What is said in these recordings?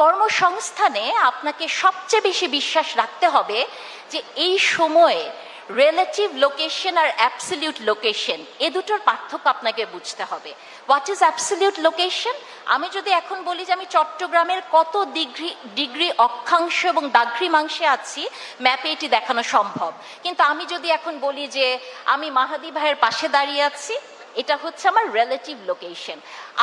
কর্মসংস্থানে আপনাকে সবচেয়ে বেশি বিশ্বাস রাখতে হবে যে এই সময়ে রিলেটিভ লোকেশন আর অ্যাবসলিউট লোকেশন এ দুটোর পার্থক্য আপনাকে বুঝতে হবে। হোয়াট ইজ অ্যাবসলিউট লোকেশন আমি যদি এখন বলি যে আমি চট্টগ্রামের কত ডিগ্রি ডিগ্রি অক্ষাংশ এবং দাঘ্রিমাংশে আছি ম্যাপে এটি দেখানো সম্ভব। কিন্তু আমি যদি এখন বলি যে আমি মাহাদি ভাইয়ের পাশে দাঁড়িয়ে আছি এটা হচ্ছে আমার রিলেটিভ লোকেশন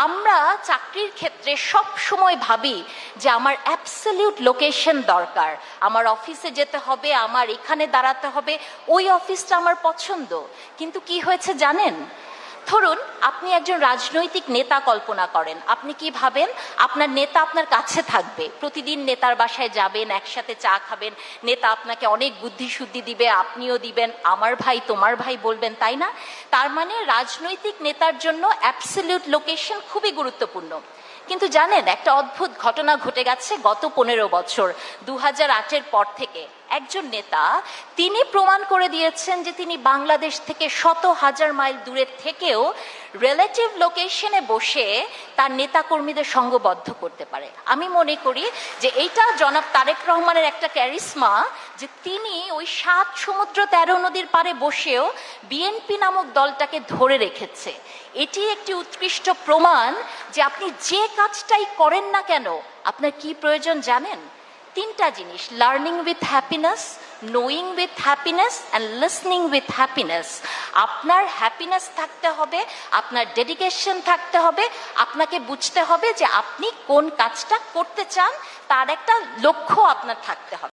আমরা চাকরির ক্ষেত্রে সব সময় ভাবি যে আমার অ্যাবসলিউট লোকেশন দরকার। আমার অফিসে যেতে হবে, আমার এখানে দাঁড়াতে হবে, ওই অফিসটা আমার পছন্দ। কিন্তু কি হয়েছে জানেন? ধরুন, আপনি একজন রাজনৈতিক নেতা কল্পনা করেন। আপনি কি ভাবেন? আপনার নেতা আপনার কাছে থাকবে। প্রতিদিন নেতার বাসায় যাবেন, একসাথে চা খাবেন। নেতা আপনাকে অনেক বুদ্ধি শুদ্ধি দিবে, আপনিও দিবেন। আমার ভাই, তোমার ভাই বলবেন, তাই না? তার মানে রাজনৈতিক নেতার জন্য অ্যাবসলিউট লোকেশন খুবই গুরুত্বপূর্ণ। কিন্তু জানেন, একটা অদ্ভুত ঘটনা ঘটে গেছে গত পনেরো বছর দু হাজার আটের পর থেকে। একজন নেতা, তিনি প্রমাণ করে দিয়েছেন যে তিনি বাংলাদেশ থেকে শত হাজার মাইল দূরের থেকেও রিলেটিভ লোকেশনে বসে তার নেতাকর্মীদের সঙ্গবদ্ধ করতে পারে। আমি মনে করি যে এইটা জনাব তারেক রহমানের একটা ক্যারিসমা যে তিনি ওই সাত সমুদ্র তেরো নদীর পারে বসেও বিএনপি নামক দলটাকে ধরে রেখেছে। এটি একটি উৎকৃষ্ট প্রমাণ যে আপনি যে কাজটাই করেন না কেন, আপনার কি প্রয়োজন জানেন? তিনটা জিনিস learning with happiness knowing with happiness and listening with happiness আপনার হ্যাপিনেস থাকতে হবে, আপনার ডেডিকেশন থাকতে হবে, আপনাকে বুঝতে হবে যে আপনি কোন কাজটা করতে চান, তার একটা লক্ষ্য আপনার থাকতে হবে।